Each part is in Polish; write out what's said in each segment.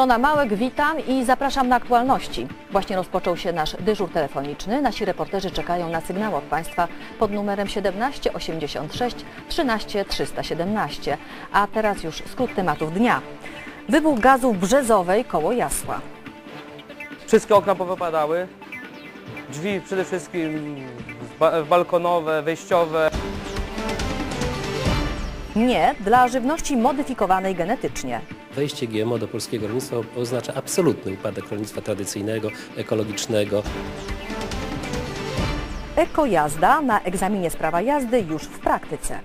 Ilona Małek, witam i zapraszam na aktualności. Właśnie rozpoczął się nasz dyżur telefoniczny. Nasi reporterzy czekają na sygnały od Państwa pod numerem 17 86 13 317. A teraz już skrót tematów dnia. Wybuch gazu Brzezowej koło Jasła. Wszystkie okna powypadały. Drzwi przede wszystkim ba- balkonowe, wejściowe. Nie dla żywności modyfikowanej genetycznie. Wejście GMO do polskiego rolnictwa oznacza absolutny upadek rolnictwa tradycyjnego, ekologicznego. Ekojazda na egzaminie z prawa jazdy już w praktyce.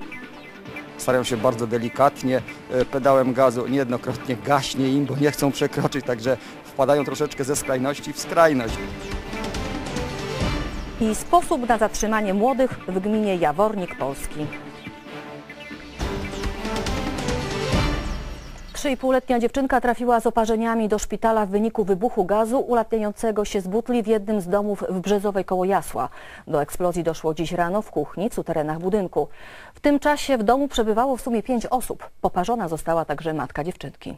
Starają się bardzo delikatnie, e, pedałem gazu niejednokrotnie gaśnie im, bo nie chcą przekroczyć, także wpadają troszeczkę ze skrajności w skrajność. I sposób na zatrzymanie młodych w gminie Jawornik Polski. 3,5-letnia dziewczynka trafiła z oparzeniami do szpitala w wyniku wybuchu gazu ulatniającego się z butli w jednym z domów w Brzezowej koło Jasła. Do eksplozji doszło dziś rano w kuchni, w terenach budynku. W tym czasie w domu przebywało w sumie pięć osób. Poparzona została także matka dziewczynki.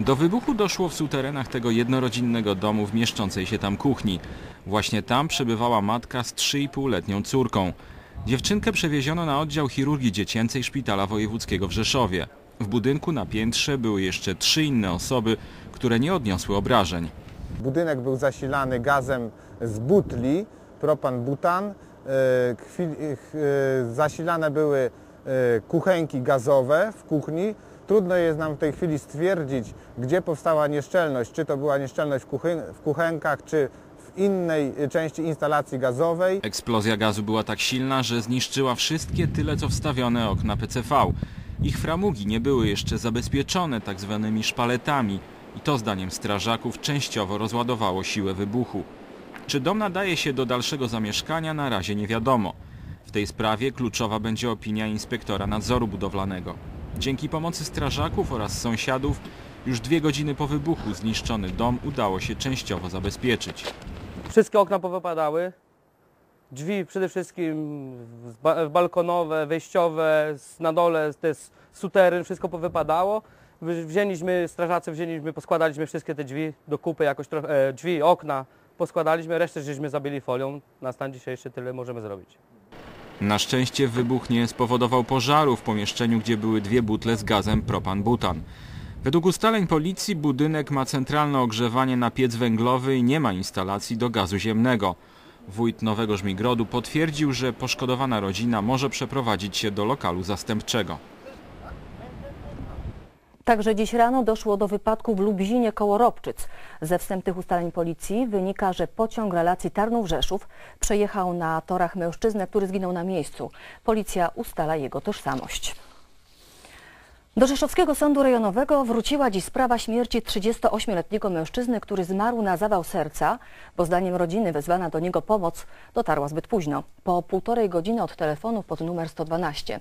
Do wybuchu doszło w suterenach tego jednorodzinnego domu w mieszczącej się tam kuchni. Właśnie tam przebywała matka z 3,5-letnią córką. Dziewczynkę przewieziono na oddział chirurgii dziecięcej Szpitala Wojewódzkiego w Rzeszowie. W budynku na piętrze były jeszcze trzy inne osoby, które nie odniosły obrażeń. Budynek był zasilany gazem z butli, propan-butan. E, chwil- e, Zasilane były e, kuchenki gazowe w kuchni. Trudno jest nam w tej chwili stwierdzić, gdzie powstała nieszczelność. Czy to była nieszczelność w kuchen- w kuchenkach, czy w innej e, części instalacji gazowej. Eksplozja gazu była tak silna, że zniszczyła wszystkie tyle co wstawione okna PCV. Ich framugi nie były jeszcze zabezpieczone tak zwanymi szpaletami i to zdaniem strażaków częściowo rozładowało siłę wybuchu. Czy dom nadaje się do dalszego zamieszkania na razie nie wiadomo. W tej sprawie kluczowa będzie opinia inspektora nadzoru budowlanego. Dzięki pomocy strażaków oraz sąsiadów już dwie godziny po wybuchu zniszczony dom udało się częściowo zabezpieczyć. Wszystkie okna powypadały. Drzwi przede wszystkim ba- balkonowe, wejściowe, na dole to jest wszystko powypadało. Wy- Wzięliśmy, strażacy wzięliśmy, poskładaliśmy wszystkie te drzwi do kupy, jakoś trochę, e, drzwi, okna poskładaliśmy, resztę żeśmy zabili folią. Na stan dzisiejszy tyle możemy zrobić. Na szczęście wybuch nie spowodował pożaru w pomieszczeniu, gdzie były dwie butle z gazem propan-butan. Według ustaleń policji budynek ma centralne ogrzewanie na piec węglowy i nie ma instalacji do gazu ziemnego. Wójt Nowego Żmigrodu potwierdził, że poszkodowana rodzina może przeprowadzić się do lokalu zastępczego. Także dziś rano doszło do wypadku w Lubzinie koło Robczyc. Ze wstępnych ustaleń policji wynika, że pociąg relacji Tarnów-Rzeszów przejechał na torach mężczyznę, który zginął na miejscu. Policja ustala jego tożsamość. Do Rzeszowskiego Sądu Rejonowego wróciła dziś sprawa śmierci 38-letniego mężczyzny, który zmarł na zawał serca, bo zdaniem rodziny wezwana do niego pomoc dotarła zbyt późno. Po półtorej godziny od telefonu pod numer 112.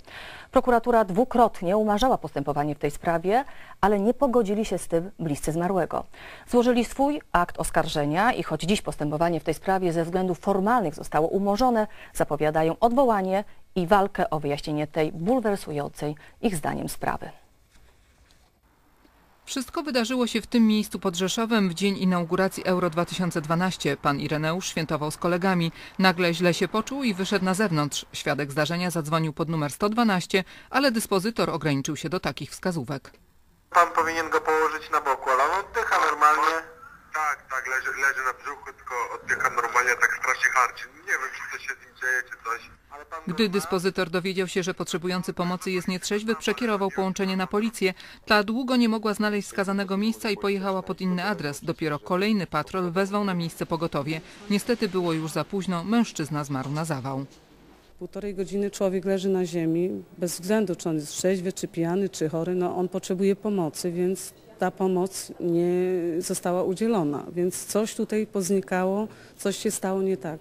Prokuratura dwukrotnie umarzała postępowanie w tej sprawie, ale nie pogodzili się z tym bliscy zmarłego. Złożyli swój akt oskarżenia i choć dziś postępowanie w tej sprawie ze względów formalnych zostało umorzone, zapowiadają odwołanie i walkę o wyjaśnienie tej bulwersującej ich zdaniem sprawy. Wszystko wydarzyło się w tym miejscu pod Rzeszowem w dzień inauguracji Euro 2012. Pan Ireneusz świętował z kolegami. Nagle źle się poczuł i wyszedł na zewnątrz. Świadek zdarzenia zadzwonił pod numer 112, ale dyspozytor ograniczył się do takich wskazówek. Pan powinien go położyć na boku, ale on oddycha normalnie. Tak, tak, leży, leży na brzuchu, tylko oddycha normalnie, tak strasznie harczy. Nie wiem, czy coś się z nim dzieje, czy coś. Gdy dyspozytor dowiedział się, że potrzebujący pomocy jest nietrzeźwy, przekierował połączenie na policję. Ta długo nie mogła znaleźć wskazanego miejsca i pojechała pod inny adres. Dopiero kolejny patrol wezwał na miejsce pogotowie. Niestety było już za późno, mężczyzna zmarł na zawał. Półtorej godziny człowiek leży na ziemi, bez względu czy on jest trzeźwy, czy pijany, czy chory, no on potrzebuje pomocy, więc ta pomoc nie została udzielona. Więc coś tutaj poznikało, coś się stało nie tak.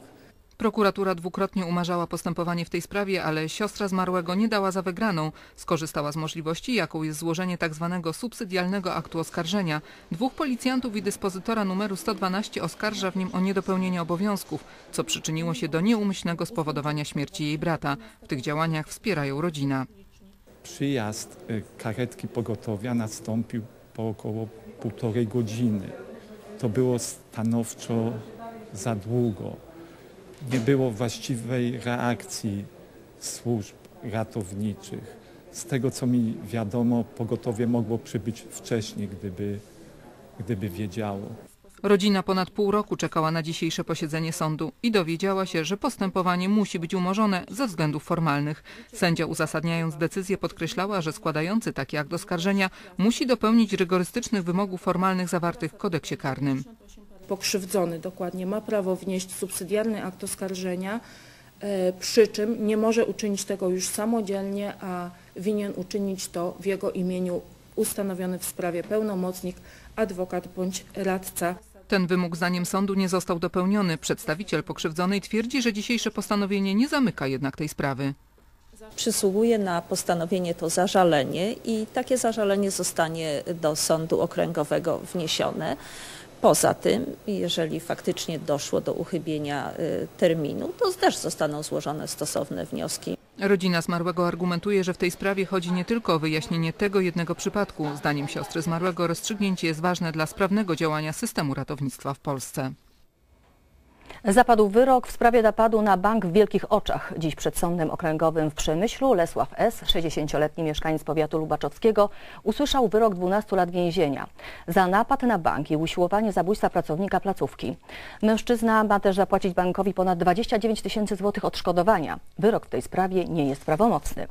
Prokuratura dwukrotnie umarzała postępowanie w tej sprawie, ale siostra zmarłego nie dała za wygraną. Skorzystała z możliwości, jaką jest złożenie tzw. subsydialnego aktu oskarżenia. Dwóch policjantów i dyspozytora numeru 112 oskarża w nim o niedopełnienie obowiązków, co przyczyniło się do nieumyślnego spowodowania śmierci jej brata. W tych działaniach wspierają rodzina. Przyjazd y, karetki pogotowia nastąpił po około półtorej godziny. To było stanowczo za długo. Nie było właściwej reakcji służb ratowniczych. Z tego co mi wiadomo, pogotowie mogło przybyć wcześniej, gdyby, gdyby wiedziało. Rodzina ponad pół roku czekała na dzisiejsze posiedzenie sądu i dowiedziała się, że postępowanie musi być umorzone ze względów formalnych. Sędzia uzasadniając decyzję podkreślała, że składający taki akt oskarżenia musi dopełnić rygorystycznych wymogów formalnych zawartych w kodeksie karnym. pokrzywdzony dokładnie ma prawo wnieść subsydiarny akt oskarżenia, e, przy czym nie może uczynić tego już samodzielnie, a winien uczynić to w jego imieniu ustanowiony w sprawie pełnomocnik, adwokat bądź radca. Ten wymóg zdaniem sądu nie został dopełniony. Przedstawiciel pokrzywdzonej twierdzi, że dzisiejsze postanowienie nie zamyka jednak tej sprawy. Przysługuje na postanowienie to zażalenie i takie zażalenie zostanie do sądu okręgowego wniesione. Poza tym, jeżeli faktycznie doszło do uchybienia y, terminu, to też zostaną złożone stosowne wnioski. Rodzina zmarłego argumentuje, że w tej sprawie chodzi nie tylko o wyjaśnienie tego jednego przypadku. Zdaniem siostry zmarłego rozstrzygnięcie jest ważne dla sprawnego działania systemu ratownictwa w Polsce. Zapadł wyrok w sprawie napadu na bank w Wielkich Oczach. Dziś przed Sądem Okręgowym w Przemyślu Lesław S., 60-letni mieszkaniec powiatu lubaczowskiego, usłyszał wyrok 12 lat więzienia za napad na bank i usiłowanie zabójstwa pracownika placówki. Mężczyzna ma też zapłacić bankowi ponad 29 tysięcy złotych odszkodowania. Wyrok w tej sprawie nie jest prawomocny.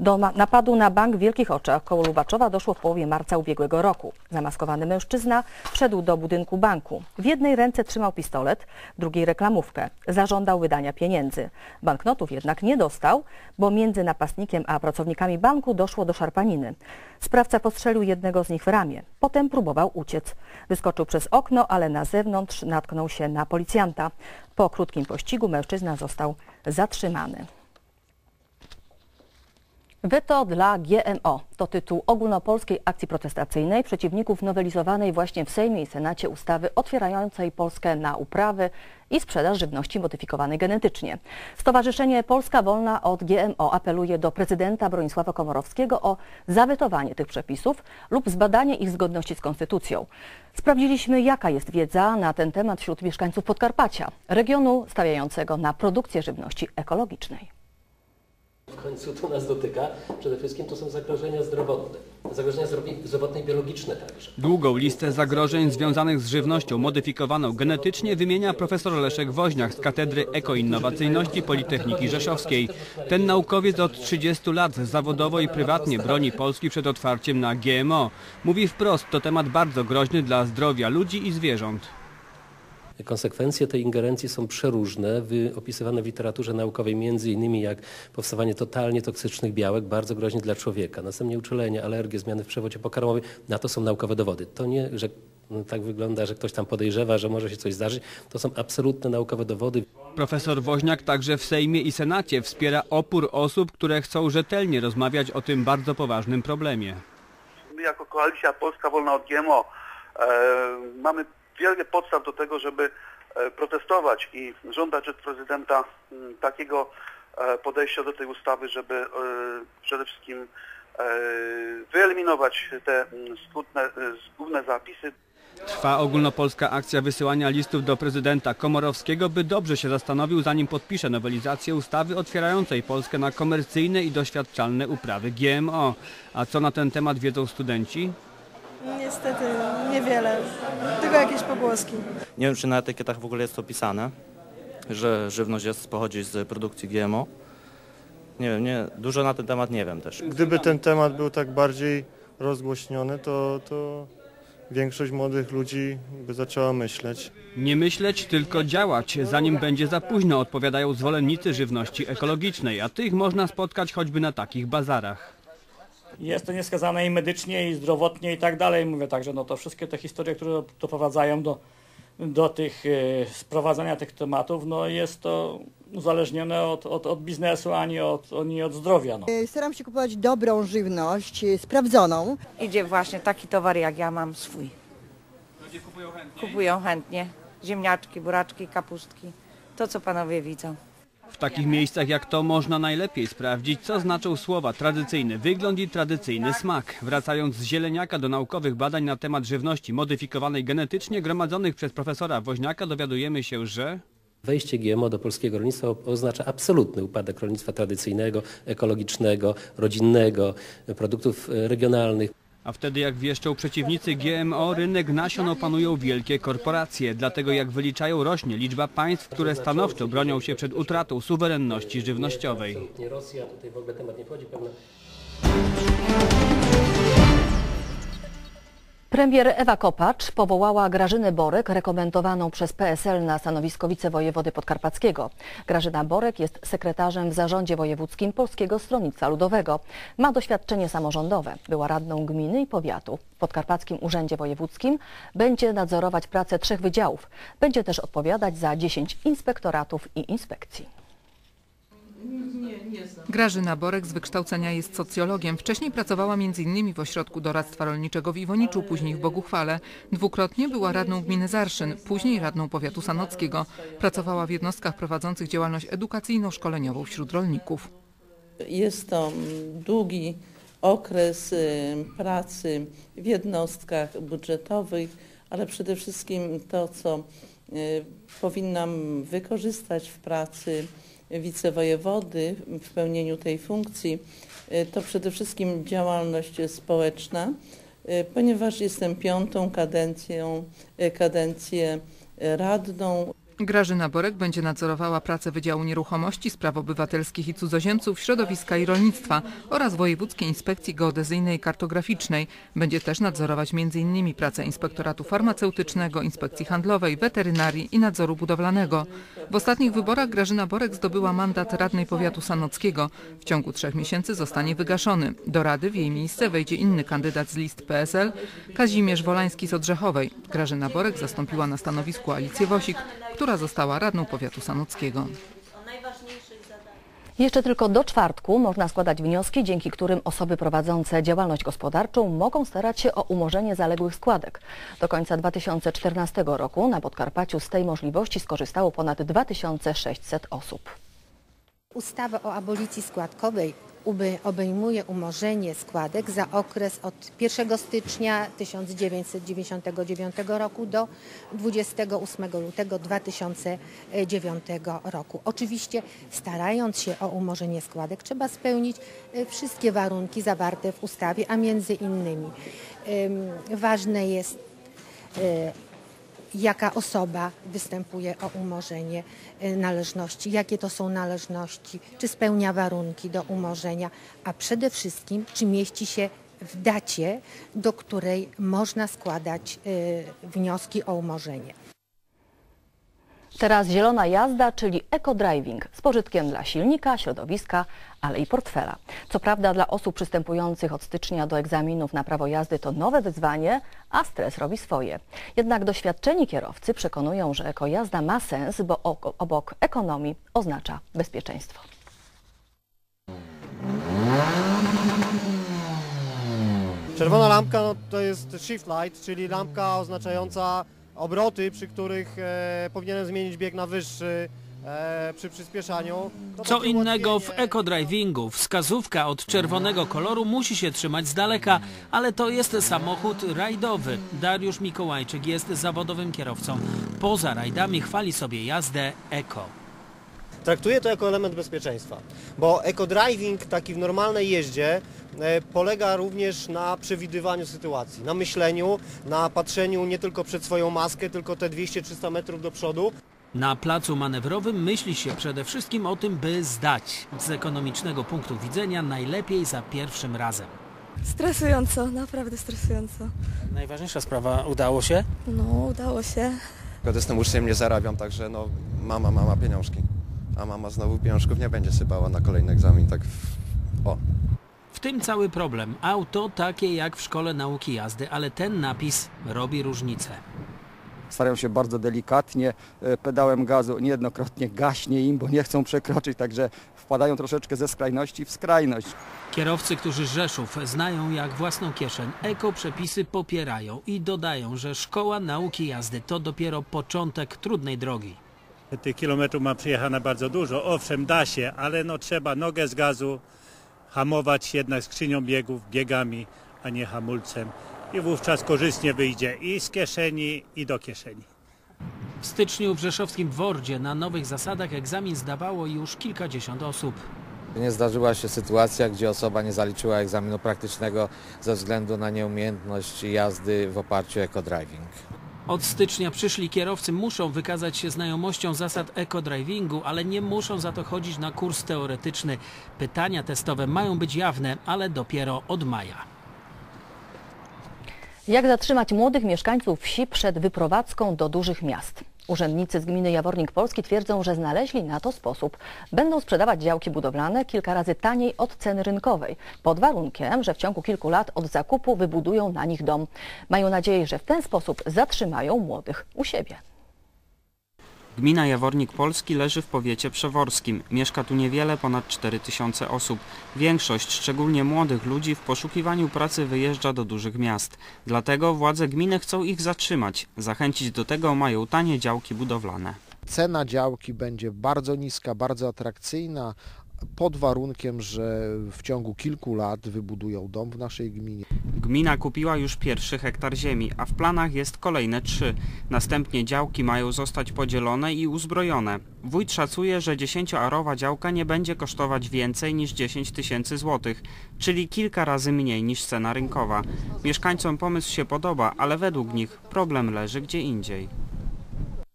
Do napadu na bank w Wielkich Oczach koło Lubaczowa doszło w połowie marca ubiegłego roku. Zamaskowany mężczyzna wszedł do budynku banku. W jednej ręce trzymał pistolet, w drugiej reklamówkę. Zażądał wydania pieniędzy. Banknotów jednak nie dostał, bo między napastnikiem a pracownikami banku doszło do szarpaniny. Sprawca postrzelił jednego z nich w ramię. Potem próbował uciec. Wyskoczył przez okno, ale na zewnątrz natknął się na policjanta. Po krótkim pościgu mężczyzna został zatrzymany. Weto dla GMO to tytuł ogólnopolskiej akcji protestacyjnej przeciwników nowelizowanej właśnie w Sejmie i Senacie ustawy otwierającej Polskę na uprawy i sprzedaż żywności modyfikowanej genetycznie. Stowarzyszenie Polska Wolna od GMO apeluje do prezydenta Bronisława Komorowskiego o zawetowanie tych przepisów lub zbadanie ich zgodności z konstytucją. Sprawdziliśmy, jaka jest wiedza na ten temat wśród mieszkańców Podkarpacia, regionu stawiającego na produkcję żywności ekologicznej. W końcu to nas dotyka. Przede wszystkim to są zagrożenia zdrowotne. Zagrożenia zdrowotne i biologiczne także. Długą listę zagrożeń związanych z żywnością modyfikowaną genetycznie wymienia profesor Leszek Woźniak z Katedry Ekoinnowacyjności Politechniki Rzeszowskiej. Ten naukowiec od 30 lat zawodowo i prywatnie broni Polski przed otwarciem na GMO. Mówi wprost, to temat bardzo groźny dla zdrowia ludzi i zwierząt. Konsekwencje tej ingerencji są przeróżne, opisywane w literaturze naukowej, między innymi jak powstawanie totalnie toksycznych białek, bardzo groźnie dla człowieka. Następnie uczulenie, alergie, zmiany w przewodzie pokarmowym. Na to są naukowe dowody. To nie, że no, tak wygląda, że ktoś tam podejrzewa, że może się coś zdarzyć. To są absolutne naukowe dowody. Profesor Woźniak także w Sejmie i Senacie wspiera opór osób, które chcą rzetelnie rozmawiać o tym bardzo poważnym problemie. My jako Koalicja Polska Wolna od GMO e, mamy wiele podstaw do tego, żeby e, protestować i żądać od prezydenta m, takiego e, podejścia do tej ustawy, żeby e, przede wszystkim wyeliminować te m, skutne, zgubne zapisy. Trwa ogólnopolska akcja wysyłania listów do prezydenta Komorowskiego, by dobrze się zastanowił, zanim podpisze nowelizację ustawy otwierającej Polskę na komercyjne i doświadczalne uprawy GMO. A co na ten temat wiedzą studenci? Niestety niewiele, tylko jakieś pogłoski. Nie wiem, czy na etykietach w ogóle jest opisane, że żywność jest, pochodzi z produkcji GMO. Nie wiem, nie, dużo na ten temat nie wiem też. Gdyby ten temat był tak bardziej rozgłośniony, to, to większość młodych ludzi by zaczęła myśleć. Nie myśleć, tylko działać, zanim będzie za późno, odpowiadają zwolennicy żywności ekologicznej, a tych można spotkać choćby na takich bazarach. Jest to nieskazane i medycznie, i zdrowotnie i tak dalej. Mówię także, no to wszystkie te historie, które doprowadzają do, do tych e, sprowadzania tych tematów, no jest to uzależnione od, od, od biznesu, ani od, ani od zdrowia. No. Staram się kupować dobrą żywność, e, sprawdzoną. Idzie właśnie taki towar, jak ja mam swój. Ludzie kupują chętnie? Kupują chętnie ziemniaczki, buraczki, kapustki. To, co panowie widzą. W takich miejscach jak to można najlepiej sprawdzić, co znaczą słowa tradycyjny wygląd i tradycyjny smak. Wracając z zieleniaka do naukowych badań na temat żywności modyfikowanej genetycznie gromadzonych przez profesora Woźniaka dowiadujemy się, że... Wejście GMO do polskiego rolnictwa oznacza absolutny upadek rolnictwa tradycyjnego, ekologicznego, rodzinnego, produktów e, regionalnych. A wtedy, jak wieszczą przeciwnicy GMO, rynek nasion opanują wielkie korporacje. Dlatego, jak wyliczają, rośnie liczba państw, które stanowczo bronią się przed utratą suwerenności żywnościowej. Rosja, tutaj w ogóle temat nie wchodzi, Premier Ewa Kopacz powołała Grażynę Borek, rekomendowaną przez PSL na stanowisko wicewojewody podkarpackiego. Grażyna Borek jest sekretarzem w zarządzie wojewódzkim Polskiego Stronnictwa Ludowego. Ma doświadczenie samorządowe. Była radną gminy i powiatu. W Podkarpackim Urzędzie Wojewódzkim będzie nadzorować pracę trzech wydziałów. Będzie też odpowiadać za 10 inspektoratów i inspekcji. Grażyna Borek z wykształcenia jest socjologiem. Wcześniej pracowała m.in. w Ośrodku Doradztwa Rolniczego w Iwoniczu, później w Boguchwale. Dwukrotnie była radną gminy Zarszyn, później radną powiatu sanockiego. Pracowała w jednostkach prowadzących działalność edukacyjno-szkoleniową wśród rolników. Jest to długi okres y, pracy w jednostkach budżetowych, ale przede wszystkim to, co y, powinnam wykorzystać w pracy wicewojewody w pełnieniu tej funkcji, y, to przede wszystkim działalność społeczna, y, ponieważ jestem piątą kadencją, y, kadencję radną. Grażyna Borek będzie nadzorowała pracę Wydziału Nieruchomości, Spraw Obywatelskich i Cudzoziemców, Środowiska i Rolnictwa oraz Wojewódzkiej Inspekcji Geodezyjnej i Kartograficznej. Będzie też nadzorować m.in. pracę Inspektoratu Farmaceutycznego, Inspekcji Handlowej, Weterynarii i Nadzoru Budowlanego. W ostatnich wyborach Grażyna Borek zdobyła mandat radnej powiatu sanockiego. W ciągu trzech miesięcy zostanie wygaszony. Do rady w jej miejsce wejdzie inny kandydat z list PSL, Kazimierz Wolański z Odrzechowej. Grażyna Borek zastąpiła na stanowisku Alicję Wosik, która została radną powiatu sanockiego. Jeszcze tylko do czwartku można składać wnioski, dzięki którym osoby prowadzące działalność gospodarczą mogą starać się o umorzenie zaległych składek. Do końca 2014 roku na Podkarpaciu z tej możliwości skorzystało ponad 2600 osób. Ustawa o abolicji składkowej obejmuje umorzenie składek za okres od 1 stycznia 1999 roku do 28 lutego 2009 roku. Oczywiście starając się o umorzenie składek trzeba spełnić e, wszystkie warunki zawarte w ustawie, a między innymi ważne jest e, jaka osoba występuje o umorzenie y, należności, jakie to są należności, czy spełnia warunki do umorzenia, a przede wszystkim, czy mieści się w dacie, do której można składać y, wnioski o umorzenie. Teraz zielona jazda, czyli eco-driving z pożytkiem dla silnika, środowiska, ale i portfela. Co prawda dla osób przystępujących od stycznia do egzaminów na prawo jazdy to nowe wyzwanie, a stres robi swoje. Jednak doświadczeni kierowcy przekonują, że ekojazda ma sens, bo obok ekonomii oznacza bezpieczeństwo. Czerwona lampka no, to jest shift light, czyli lampka oznaczająca obroty, przy których e, powinienem zmienić bieg na wyższy e, przy przyspieszaniu. To Co takie innego w ułatwienie. ekodrivingu. Wskazówka od czerwonego koloru musi się trzymać z daleka, ale to jest samochód rajdowy. Dariusz Mikołajczyk jest zawodowym kierowcą. Poza rajdami chwali sobie jazdę eko. Traktuję to jako element bezpieczeństwa, bo eco-driving taki w normalnej jeździe polega również na przewidywaniu sytuacji, na myśleniu, na patrzeniu nie tylko przed swoją maskę, tylko te 200-300 metrów do przodu. Na placu manewrowym myśli się przede wszystkim o tym, by zdać. Z ekonomicznego punktu widzenia najlepiej za pierwszym razem. Stresująco, naprawdę stresująco. Najważniejsza sprawa, udało się? No, udało się. Tylko jestem uczniem, nie zarabiam, także no mama, mama pieniążki. A mama znowu pieniążków nie będzie sypała na kolejny egzamin, tak w... o. W tym cały problem. Auto takie jak w szkole nauki jazdy, ale ten napis robi różnicę. Starają się bardzo delikatnie, e, pedałem gazu niejednokrotnie gaśnie im, bo nie chcą przekroczyć, także wpadają troszeczkę ze skrajności w skrajność. Kierowcy, którzy Rzeszów znają jak własną kieszeń, eko-przepisy popierają i dodają, że szkoła nauki jazdy to dopiero początek trudnej drogi. Tych kilometrów ma przejechane bardzo dużo. Owszem, da się, ale no trzeba nogę z gazu, hamować jednak skrzynią biegów, biegami, a nie hamulcem. I wówczas korzystnie wyjdzie i z kieszeni, i do kieszeni. W styczniu w rzeszowskim Wordzie na nowych zasadach egzamin zdawało już kilkadziesiąt osób. Nie zdarzyła się sytuacja, gdzie osoba nie zaliczyła egzaminu praktycznego ze względu na nieumiejętność jazdy w oparciu o eco-driving. Od stycznia przyszli kierowcy muszą wykazać się znajomością zasad eco-drivingu, ale nie muszą za to chodzić na kurs teoretyczny. Pytania testowe mają być jawne, ale dopiero od maja. Jak zatrzymać młodych mieszkańców wsi przed wyprowadzką do dużych miast? Urzędnicy z gminy Jawornik Polski twierdzą, że znaleźli na to sposób. Będą sprzedawać działki budowlane kilka razy taniej od ceny rynkowej, pod warunkiem, że w ciągu kilku lat od zakupu wybudują na nich dom. Mają nadzieję, że w ten sposób zatrzymają młodych u siebie. Gmina Jawornik Polski leży w powiecie przeworskim. Mieszka tu niewiele ponad 4 tysiące osób. Większość, szczególnie młodych ludzi, w poszukiwaniu pracy wyjeżdża do dużych miast. Dlatego władze gminy chcą ich zatrzymać. Zachęcić do tego mają tanie działki budowlane. Cena działki będzie bardzo niska, bardzo atrakcyjna, pod warunkiem, że w ciągu kilku lat wybudują dom w naszej gminie. Gmina kupiła już pierwszy hektar ziemi, a w planach jest kolejne trzy. Następnie działki mają zostać podzielone i uzbrojone. Wójt szacuje, że 10-arowa działka nie będzie kosztować więcej niż 10 tysięcy złotych, czyli kilka razy mniej niż cena rynkowa. Mieszkańcom pomysł się podoba, ale według nich problem leży gdzie indziej.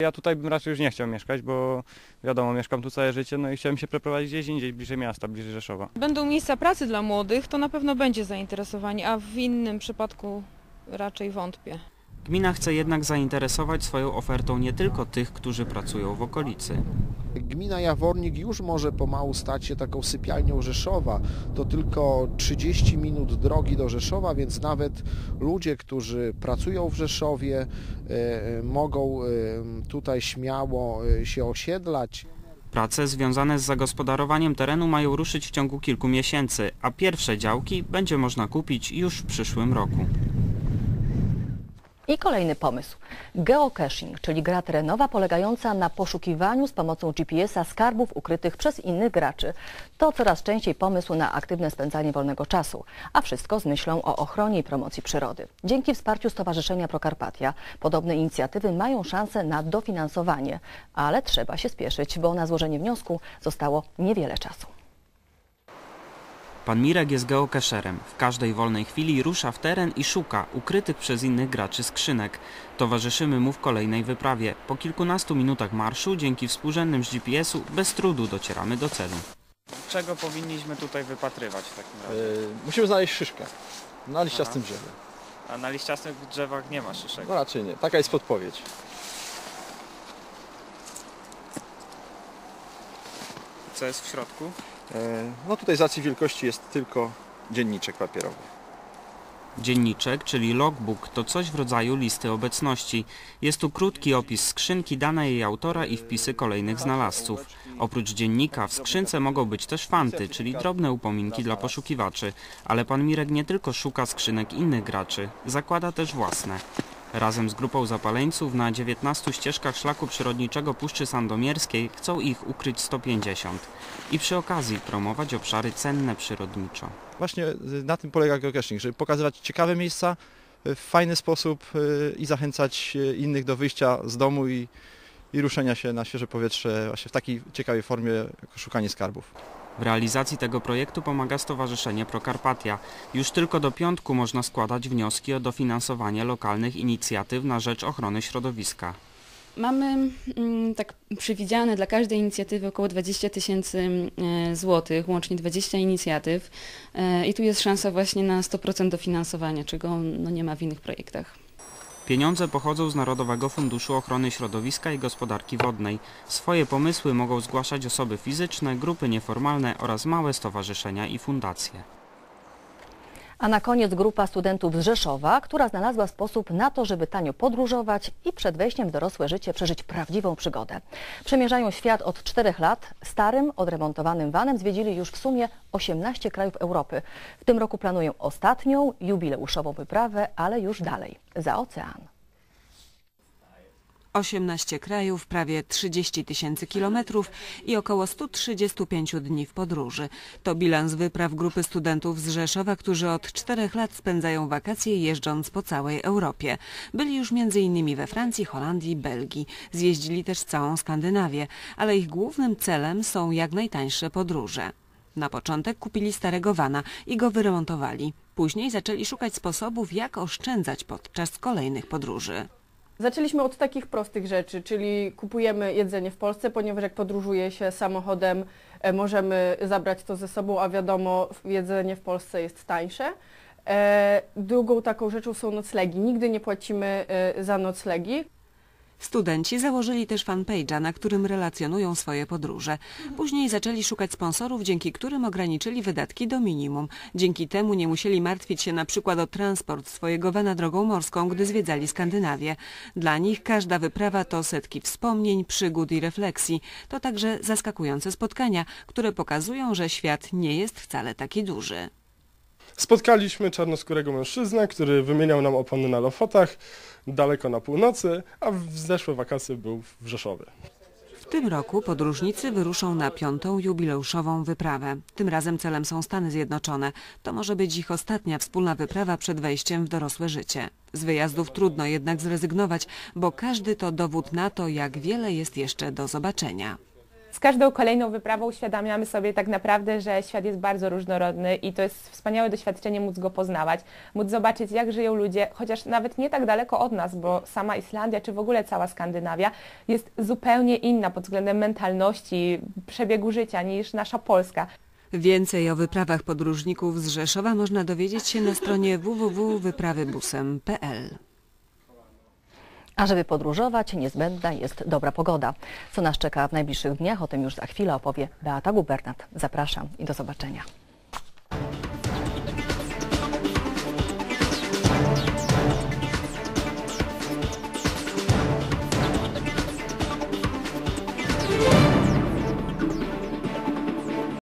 Ja tutaj bym raczej już nie chciał mieszkać, bo wiadomo, mieszkam tu całe życie, no i chciałem się przeprowadzić gdzieś indziej, bliżej miasta, bliżej Rzeszowa. Będą miejsca pracy dla młodych, to na pewno będzie zainteresowanie, a w innym przypadku raczej wątpię. Gmina chce jednak zainteresować swoją ofertą nie tylko tych, którzy pracują w okolicy. Gmina Jawornik już może pomału stać się taką sypialnią Rzeszowa. To tylko 30 minut drogi do Rzeszowa, więc nawet ludzie, którzy pracują w Rzeszowie, e, mogą e, tutaj śmiało e, się osiedlać. Prace związane z zagospodarowaniem terenu mają ruszyć w ciągu kilku miesięcy, a pierwsze działki będzie można kupić już w przyszłym roku. I kolejny pomysł. Geocaching, czyli gra terenowa polegająca na poszukiwaniu z pomocą GPS-a skarbów ukrytych przez innych graczy. To coraz częściej pomysł na aktywne spędzanie wolnego czasu, a wszystko z myślą o ochronie i promocji przyrody. Dzięki wsparciu Stowarzyszenia Prokarpatia podobne inicjatywy mają szansę na dofinansowanie, ale trzeba się spieszyć, bo na złożenie wniosku zostało niewiele czasu. Pan Mirek jest geocacherem. W każdej wolnej chwili rusza w teren i szuka ukrytych przez innych graczy skrzynek. Towarzyszymy mu w kolejnej wyprawie. Po kilkunastu minutach marszu, dzięki współrzędnym z GPS-u, bez trudu docieramy do celu. Czego powinniśmy tutaj wypatrywać w takim razie? Yy, musimy znaleźć szyszkę na liściastym Aha. drzewie. A na liściastych drzewach nie ma szyszek. No raczej nie, taka jest podpowiedź. Co jest w środku? Yy, no tutaj z racji wielkości jest tylko dzienniczek papierowy. Dzienniczek, czyli logbook, to coś w rodzaju listy obecności. Jest tu krótki opis skrzynki, dane jej autora i wpisy kolejnych znalazców. Oprócz dziennika w skrzynce mogą być też fanty, czyli drobne upominki dla poszukiwaczy. Ale pan Mirek nie tylko szuka skrzynek innych graczy, zakłada też własne. Razem z grupą zapaleńców na 19 ścieżkach szlaku przyrodniczego Puszczy Sandomierskiej chcą ich ukryć 150 i przy okazji promować obszary cenne przyrodniczo. Właśnie y, na tym polega geocaching, żeby pokazywać ciekawe miejsca y, w fajny sposób y, i zachęcać innych do wyjścia z domu i, i ruszenia się na świeże powietrze właśnie w takiej ciekawej formie szukanie skarbów. W realizacji tego projektu pomaga Stowarzyszenie Prokarpatia. Już tylko do piątku można składać wnioski o dofinansowanie lokalnych inicjatyw na rzecz ochrony środowiska. Mamy mm, tak przewidziane dla każdej inicjatywy około 20 tysięcy e, złotych, łącznie 20 inicjatyw e, i tu jest szansa właśnie na 100% dofinansowania, czego no, nie ma w innych projektach. Pieniądze pochodzą z Narodowego Funduszu Ochrony Środowiska i Gospodarki Wodnej. Swoje pomysły mogą zgłaszać osoby fizyczne, grupy nieformalne oraz małe stowarzyszenia i fundacje. A na koniec grupa studentów z Rzeszowa, która znalazła sposób na to, żeby tanio podróżować i przed wejściem w dorosłe życie przeżyć prawdziwą przygodę. Przemierzają świat od czterech lat. Starym, odremontowanym vanem zwiedzili już w sumie 18 krajów Europy. W tym roku planują ostatnią, jubileuszową wyprawę, ale już dalej, za ocean. 18 krajów, prawie 30 tysięcy kilometrów i około 135 dni w podróży. To bilans wypraw grupy studentów z Rzeszowa, którzy od czterech lat spędzają wakacje jeżdżąc po całej Europie. Byli już m.in. we Francji, Holandii, Belgii. Zjeździli też całą Skandynawię, ale ich głównym celem są jak najtańsze podróże. Na początek kupili starego vana i go wyremontowali. Później zaczęli szukać sposobów, jak oszczędzać podczas kolejnych podróży. Zaczęliśmy od takich prostych rzeczy, czyli kupujemy jedzenie w Polsce, ponieważ jak podróżuje się samochodem, e, możemy zabrać to ze sobą, a wiadomo, jedzenie w Polsce jest tańsze. E, Drugą taką rzeczą są noclegi. Nigdy nie płacimy e, za noclegi. Studenci założyli też fanpage'a, na którym relacjonują swoje podróże. Później zaczęli szukać sponsorów, dzięki którym ograniczyli wydatki do minimum. Dzięki temu nie musieli martwić się na przykład o transport swojego wana drogą morską, gdy zwiedzali Skandynawię. Dla nich każda wyprawa to setki wspomnień, przygód i refleksji. To także zaskakujące spotkania, które pokazują, że świat nie jest wcale taki duży. Spotkaliśmy czarnoskórego mężczyznę, który wymieniał nam opony na Lofotach, daleko na północy, a w zeszłe wakacje był w Rzeszowie. W tym roku podróżnicy wyruszą na piątą jubileuszową wyprawę. Tym razem celem są Stany Zjednoczone. To może być ich ostatnia wspólna wyprawa przed wejściem w dorosłe życie. Z wyjazdów trudno jednak zrezygnować, bo każdy to dowód na to, jak wiele jest jeszcze do zobaczenia. Każdą kolejną wyprawą uświadamiamy sobie tak naprawdę, że świat jest bardzo różnorodny i to jest wspaniałe doświadczenie móc go poznawać, móc zobaczyć jak żyją ludzie, chociaż nawet nie tak daleko od nas, bo sama Islandia czy w ogóle cała Skandynawia jest zupełnie inna pod względem mentalności, przebiegu życia niż nasza Polska. Więcej o wyprawach podróżników z Rzeszowa można dowiedzieć się na stronie www.wyprawybusem.pl. A żeby podróżować, niezbędna jest dobra pogoda. Co nas czeka w najbliższych dniach, o tym już za chwilę opowie Beata Gubernat. Zapraszam i do zobaczenia.